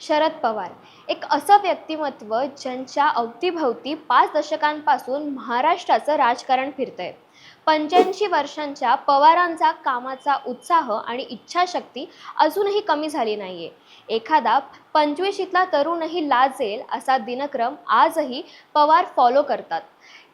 शरद पवार. एक असं व्यक्तिमत्व ज्यांच्या अवतीभवती पाच दशकांपासून महाराष्ट्राचं राजकारण फिरतंय. पंच्याऐंशी वर्षांच्या पवारांचा कामाचा उत्साह आणि इच्छाशक्ती अजूनही कमी झाली नाहीये. एखादा पंचवीशीतला तरुणही लाजेल असा दिनक्रम आजही पवार फॉलो करतात.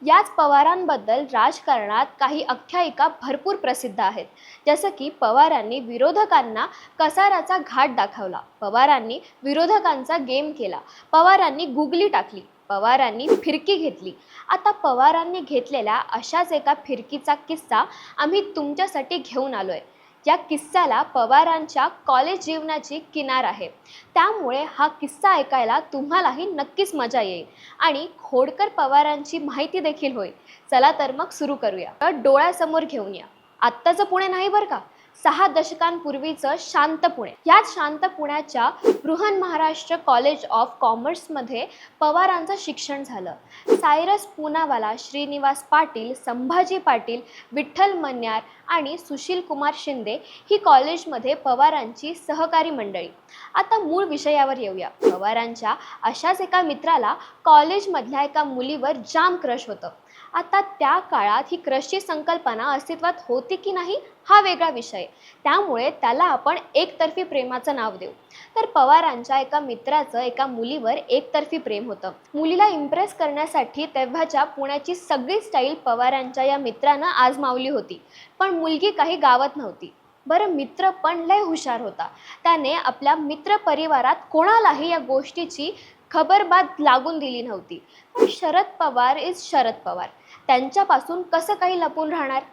याच पवारांबद्दल राजकारणात काही आख्यायिका भरपूर प्रसिद्ध आहेत. जसं की पवारांनी विरोधकांना कसाराचा घाट दाखवला. पवारांनी विरोधकांचा गेम केला. पवारांनी गुगली टाकली. पवारांनी फिरकी घेतली. आता पवारांनी घेतलेल्या अशाच एका फिरकीचा किस्सा आम्ही तुमच्यासाठी घेऊन आलोय. या किस्साला पवारांच्या कॉलेज जीवनाची किनार आहे. त्यामुळे हा किस्सा ऐकायला तुम्हालाही नक्कीच मजा येईल. आणि खोडकर पवारांची माहिती देखील होईल. चला तर मग सुरू करूया. तर डोळ्यासमोर घेऊन या. आत्ताचं पुणे नाही बरं का? सहा दशकांपूर्वीचं शांत पुणे. याच शांत पुण्याच्या बृहन महाराष्ट्र कॉलेज ऑफ कॉमर्समध्ये पवारांचं शिक्षण झालं. सायरस पुनावाला श्रीनिवास पाटील संभाजी पाटील विठ्ठल मन्यार आणि सुशील कुमार शिंदे ही कॉलेजमध्ये पवारांची सहकारी मंडळी. आता मूळ विषयावर येऊया. पवारांच्या अशाच एका मित्राला कॉलेजमधल्या एका मुलीवर जाम क्रश होतं. आता त्या काळात ही क्रशची संकल्पना अस्तित्वात होती की नाही हा वेगळा विषय. त्यामुळे त्याला आपण एकतर्फी प्रेमाचं नाव देऊ. तर पवारांच्या एका मित्राचं एका मुलीवर एकतर्फी प्रेम होतं. मुलीला इम्प्रेस करण्यासाठी तेव्हाच्या पुण्याची सगळी स्टाईल पवारांच्या या मित्रानं आजमावली होती. पण मुलगी काही गावत नव्हती. बरं मित्र पण लय हुशार होता. त्याने आपल्या मित्रपरिवारात कोणालाही या गोष्टीची खबरबात लागून दिली नव्हती. पण शरद पवार इज शरद पवार. त्यांच्यापासून कसं काही लपून राहणार?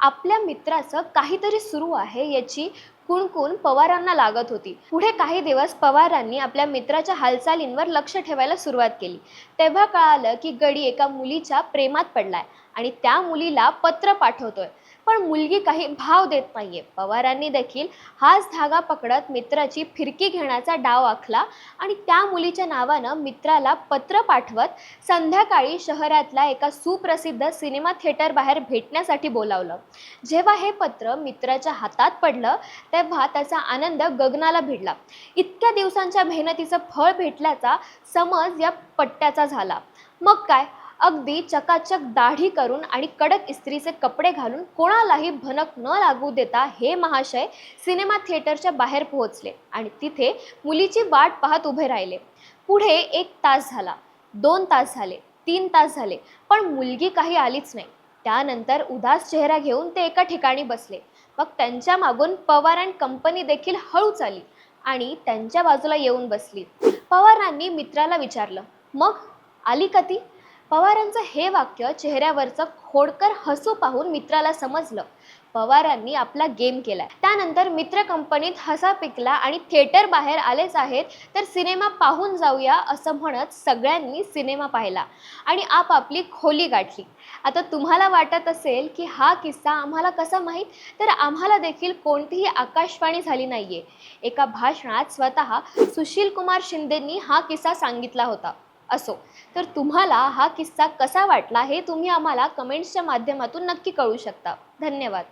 आपल्या मित्राचं काहीतरी सुरू आहे याची कुणकुण पवारांना लागत होती. पुढे काही दिवस पवारांनी आपल्या मित्राच्या हालचालींवर लक्ष ठेवायला सुरुवात केली. तेव्हा कळालं की गडी एका मुलीच्या प्रेमात पडलाय आणि त्या मुलीला पत्र पाठवतोय. पण मुलगी काही भाव देत नाहीये. पवारांनी देखील हाच धागा पकडत मित्राची फिरकी घेण्याचा डाव आखला आणि त्या मुलीच्या नावानं मित्राला पत्र पाठवत संध्याकाळी शहरातल्या एका सुप्रसिद्ध सिनेमा थिएटर बाहेर भेटण्यासाठी बोलावलं. जेव्हा हे पत्र मित्राच्या हातात पडलं तेव्हा त्याचा आनंद गगनाला भिडला. इतक्या दिवसांच्या मेहनतीचं फळ भेटल्याचा समज या पट्ट्याचा झाला. मग काय? अगदी चकाचक दाढी करून आणि कडक इस्त्रीचे कपडे घालून कोणालाही भनक न लागू देता हे महाशय सिनेमा थिएटरच्या बाहेर पोहोचले आणि तिथे मुलीची वाट पाहत उभे राहिले. पुढे एक तास झाला दोन तास झाले तीन तास झाले पण मुलगी काही आलीच नाही. त्यानंतर उदास चेहरा घेऊन ते एका ठिकाणी बसले. मग त्यांच्या मागून पवार अँड कंपनी देखील हळूच आली आणि त्यांच्या बाजूला येऊन बसली. पवारांनी मित्राला विचारलं मग आली का ती? पवारांचं हे वाक्य चेहऱ्यावरचं खोडकर हसू पाहून मित्राला समजलं. पवारांनी आपला गेम केलाय त्यानंतर मित्र कंपनीत हसा पिकला आणि थिएटर बाहेर आलेच आहेत तर सिनेमा पाहून जाऊया असं म्हणत सगळ्यांनी सिनेमा पाहिला आणि आपापली खोली गाठली. आता तुम्हाला वाटत असेल की हा किस्सा आम्हाला कसा माहीत? तर आम्हाला देखील कोणतीही आकाशवाणी झाली नाहीये. एका भाषणात स्वतः सुशील कुमार शिंदेंनी हा किस्सा सांगितला होता. असो. तर तुम्हाला हा किस्सा कसा वाटला हे तुम्ही आम्हाला कमेंट्सच्या माध्यमातून नक्की कळू शकता. धन्यवाद.